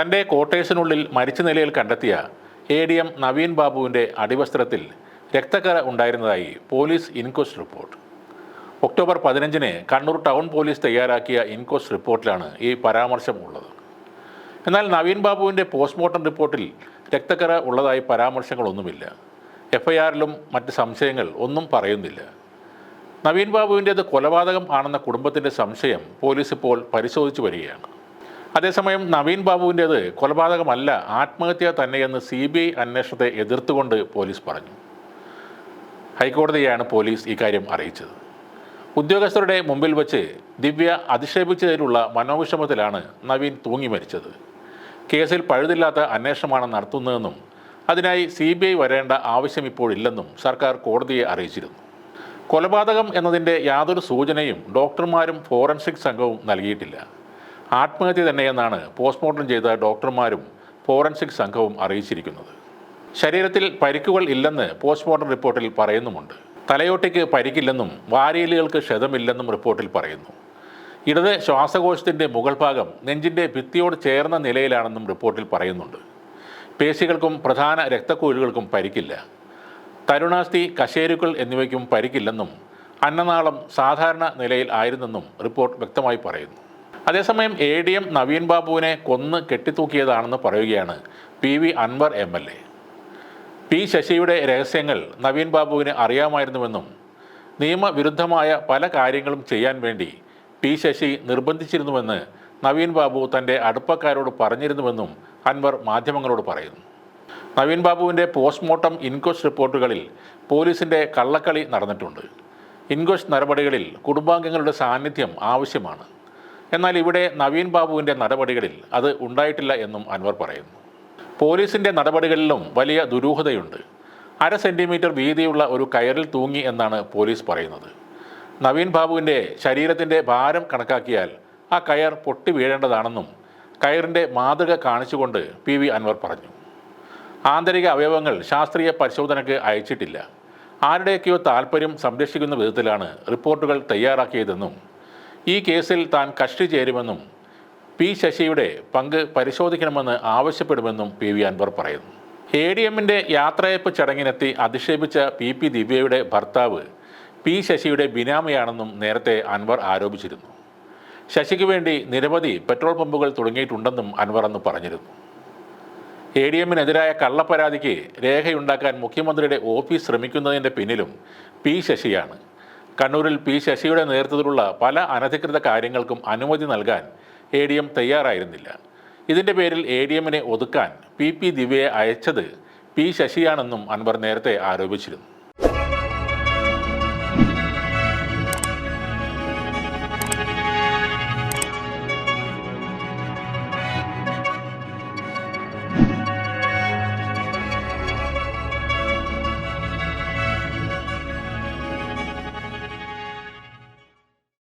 തന്റെ ക്വാർട്ടേഴ്സിനുള്ളിൽ മരിച്ച നിലയിൽ കണ്ടെത്തിയ എ ഡി എം നവീൻ ബാബുവിന്റെ അടിവസ്ത്രത്തിൽ രക്തക്കറ ഉണ്ടായിരുന്നതായി പോലീസ് ഇൻക്വസ്റ്റ് റിപ്പോർട്ട്. ഒക്ടോബർ പതിനഞ്ചിന് കണ്ണൂർ ടൗൺ പോലീസ് തയ്യാറാക്കിയ ഇൻക്വസ്റ്റ് റിപ്പോർട്ടിലാണ് ഈ പരാമർശം ഉള്ളത് എന്നാൽ നവീൻ ബാബുവിന്റെ പോസ്റ്റ്മോർട്ടം റിപ്പോർട്ടിൽ രക്തക്കര ഉള്ളതായി പരാമർശങ്ങളൊന്നുമില്ല. എഫ്ഐആറിലും മറ്റ് സംശയങ്ങൾ ഒന്നും പറയുന്നില്ല. നവീൻ ബാബുവിന്റേത് കൊലപാതകം ആണെന്ന കുടുംബത്തിന്റെ സംശയം പോലീസ് ഇപ്പോൾ പരിശോധിച്ചു വരികയാണ്. അതേസമയം നവീൻ ബാബുവിന്റേത് കൊലപാതകമല്ല ആത്മഹത്യ തന്നെയെന്ന് സി ബി ഐ അന്വേഷണത്തെ എതിർത്തുകൊണ്ട് പോലീസ് പറഞ്ഞു. ഹൈക്കോടതിയാണ് പോലീസ് ഇക്കാര്യം അറിയിച്ചത്. ഉദ്യോഗസ്ഥരുടെ മുമ്പിൽ വച്ച് ദിവ്യ അധിക്ഷേപിച്ചതിലുള്ള മനോവിഷമത്തിലാണ് നവീൻ തൂങ്ങി മരിച്ചത്. കേസിൽ പഴുതില്ലാത്ത അന്വേഷണമാണ് നടത്തുന്നതെന്നും അതിനായി സി ബി ഐ വരേണ്ട ആവശ്യം ഇപ്പോഴില്ലെന്നും സർക്കാർ കോടതിയെ അറിയിച്ചിരുന്നു. കൊലപാതകം എന്നതിന്റെ യാതൊരു സൂചനയും ഡോക്ടർമാരും ഫോറൻസിക് സംഘവും നൽകിയിട്ടില്ല. ആത്മഹത്യ തന്നെയെന്നാണ് പോസ്റ്റ്മോർട്ടം ചെയ്ത ഡോക്ടർമാരും ഫോറൻസിക് സംഘവും അറിയിച്ചിരിക്കുന്നത്. ശരീരത്തിൽ പരിക്കുകൾ ഇല്ലെന്ന് പോസ്റ്റ്മോർട്ടം റിപ്പോർട്ടിൽ പറയുന്നുമുണ്ട്. തലയോട്ടിക്ക് പരിക്കില്ലെന്നും വാരിയലുകൾക്ക് ക്ഷതമില്ലെന്നും റിപ്പോർട്ടിൽ പറയുന്നു. ഇടത് ശ്വാസകോശത്തിന്റെ മുകൾ ഭാഗം നെഞ്ചിന്റെ ഭിത്തിയോട് ചേർന്ന നിലയിലാണെന്നും റിപ്പോർട്ടിൽ പറയുന്നുണ്ട്. പേശികൾക്കും പ്രധാന രക്തക്കുഴലുകൾക്കും പരിക്കില്ല. തരുണാസ്ഥി കശേരുക്കൾ എന്നിവയ്ക്കും പരിക്കില്ലെന്നും അന്നനാളം സാധാരണ നിലയിൽ ആയിരുന്നെന്നും റിപ്പോർട്ട് വ്യക്തമായി പറയുന്നു. അതേസമയം എ ഡി എം നവീൻ ബാബുവിനെ കൊന്ന് കെട്ടിത്തൂക്കിയതാണെന്ന് പറയുകയാണ് P V Anvar M L A. P ശശിയുടെ രഹസ്യങ്ങൾ നവീൻ ബാബുവിന് അറിയാമായിരുന്നുവെന്നും നിയമവിരുദ്ധമായ പല കാര്യങ്ങളും ചെയ്യാൻ വേണ്ടി പി ശശി നിർബന്ധിച്ചിരുന്നുവെന്ന് നവീൻ ബാബു തന്റെ അടുപ്പക്കാരോട് പറഞ്ഞിരുന്നുവെന്നും അൻവർ മാധ്യമങ്ങളോട് പറയുന്നു. നവീൻ ബാബുവിന്റെ പോസ്റ്റ്മോർട്ടം ഇൻക്വസ്റ്റ് റിപ്പോർട്ടുകളിൽ പോലീസിന്റെ കള്ളക്കളി നടന്നിട്ടുണ്ട്. ഇൻക്വസ്റ്റ് നടപടികളിൽ കുടുംബാംഗങ്ങളുടെ സാന്നിധ്യം ആവശ്യമാണ്. എന്നാൽ ഇവിടെ നവീൻ ബാബുവിന്റെ നടപടികളിൽ അത് ഉണ്ടായിട്ടില്ല എന്നും അൻവർ പറയുന്നു. പോലീസിന്റെ നടപടികളിലും വലിയ ദുരൂഹതയുണ്ട്. അര സെന്റിമീറ്റർ വീതിയുള്ള ഒരു കയറിൽ തൂങ്ങി എന്നാണ് പോലീസ് പറയുന്നത്. നവീൻ ബാബുവിന്റെ ശരീരത്തിന്റെ ഭാരം കണക്കാക്കിയാൽ ആ കയർ പൊട്ടി വീഴേണ്ടതാണെന്നും കയറിന്റെ മാതൃക കാണിച്ചുകൊണ്ട് പി വി അൻവർ പറഞ്ഞു. ആന്തരിക അവയവങ്ങൾ ശാസ്ത്രീയ പരിശോധനയ്ക്ക് അയച്ചിട്ടില്ല. ആരുടെയൊക്കെയോ താല്പര്യം സംരക്ഷിക്കുന്ന വിധത്തിലാണ് റിപ്പോർട്ടുകൾ തയ്യാറാക്കിയതെന്നും ഈ കേസിൽ താൻ കക്ഷി ചേരുമെന്നും പി ശശിയുടെ പങ്ക് പരിശോധിക്കണമെന്ന് ആവശ്യപ്പെടുമെന്നും പി വി അൻവർ പറയുന്നു. എ ഡി എമ്മിന്റെ യാത്രയപ്പ് ചടങ്ങിനെത്തി അധിക്ഷേപിച്ച പി പി ദിവ്യയുടെ ഭർത്താവ് പി ശശിയുടെ ബിനാമിയാണെന്നും നേരത്തെ അൻവർ ആരോപിച്ചിരുന്നു. ശശിക്ക് വേണ്ടി നിരവധി പെട്രോൾ പമ്പുകൾ തുടങ്ങിയിട്ടുണ്ടെന്നും അൻവർ അന്ന് പറഞ്ഞിരുന്നു. എ ഡി എമ്മിനെതിരായ കള്ളപ്പരാതിക്ക് രേഖയുണ്ടാക്കാൻ മുഖ്യമന്ത്രിയുടെ ഓഫീസ് ശ്രമിക്കുന്നതിന്റെ പിന്നിലും പി ശശിയാണ്. കണ്ണൂരിൽ പി ശശിയുടെ നേതൃത്വത്തിലുള്ള പല അനധികൃത കാര്യങ്ങൾക്കും അനുമതി നൽകാൻ എ ഡി എം തയ്യാറായിരുന്നില്ല. ഇതിന്റെ പേരിൽ എ ഡി എമ്മിനെ ഒതുക്കാൻ പി പി ദിവ്യയെ അയച്ചത് പി ശശിയാണെന്നും അൻവർ നേരത്തെ ആരോപിച്ചിരുന്നു.